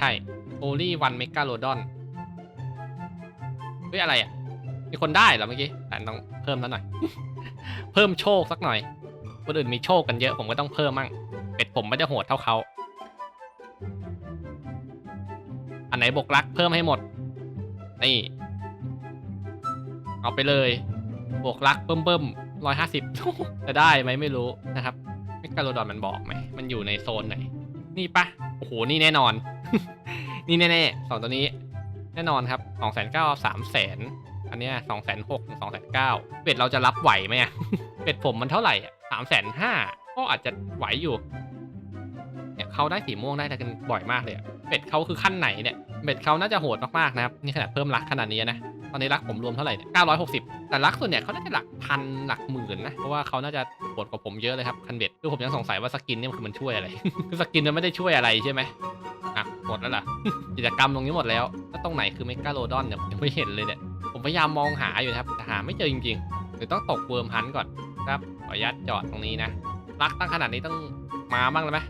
ใช่ only one megalodon เฮ้ยอะไรอะ มีคนได้เหรอเมื่อกี้แต่ต้องเพิ่มแล้วหน่อย เพิ่มโชคสักหน่อย คนอื่นมีโชคกันเยอะผมก็ต้องเพิ่มมั่ง เป็ดผมไม่ได้โหดเท่าเขา อันไหนบกรักเพิ่มให้หมด นี่ เอาไปเลย บกรักเบิ่มเบิ่มร้อยห้าสิบจะได้ไหมไม่รู้นะครับเมกาโลดอนมันบอกไหม มันอยู่ในโซนไหน นี่ปะโอ้โห นี่แน่นอน นี่แน่ๆสองตัวนี้ แน่นอนครับสองแสนเก้าสามแสนอันเนี้ยสองแสนหกสองแสนเก้าเป็ดเราจะรับไหวไหมอะเป็ดผมมันเท่าไหร่อะสามแสนห้าก็อาจจะไหวอยู่เนี่ยเขาได้สีม่วงได้แต่กันบ่อยมากเลยเป็ดเขาคือขั้นไหนเนี่ยเป็ดเขาน่าจะโหดมากๆนะครับนี่ขนาดเพิ่มรักขนาดนี้นะตอนนี้รักผมรวมเท่าไหร่เนี่ย960แต่รักส่วนเนี่ยเขาน่าจะหลักพันหลักหมื่นนะเพราะว่าเขาน่าจะโหดกว่าผมเยอะเลยครับคันเบ็ดคือผมยังสงสัยว่าสกินเนี่ยมันคือมันช่วยอะไรคือสกินมันไม่ได้ช่วยอะไรใช่ไหม หมดแล้วล่ะ กิจกรรมตรงนี้หมดแล้วแล้วตรงไหนคือเมกาโลดอนเนี่ยผมยังไม่เห็นเลยเนี่ยผมพยายามมองหาอยู่นะครับแต่หาไม่เจอจริงๆหรือต้องตกเวิร์มพันก่อนครับขออนุญาตจอดตรงนี้นะรักตั้งขนาดนี้ต้องมาบ้างแล้วไหม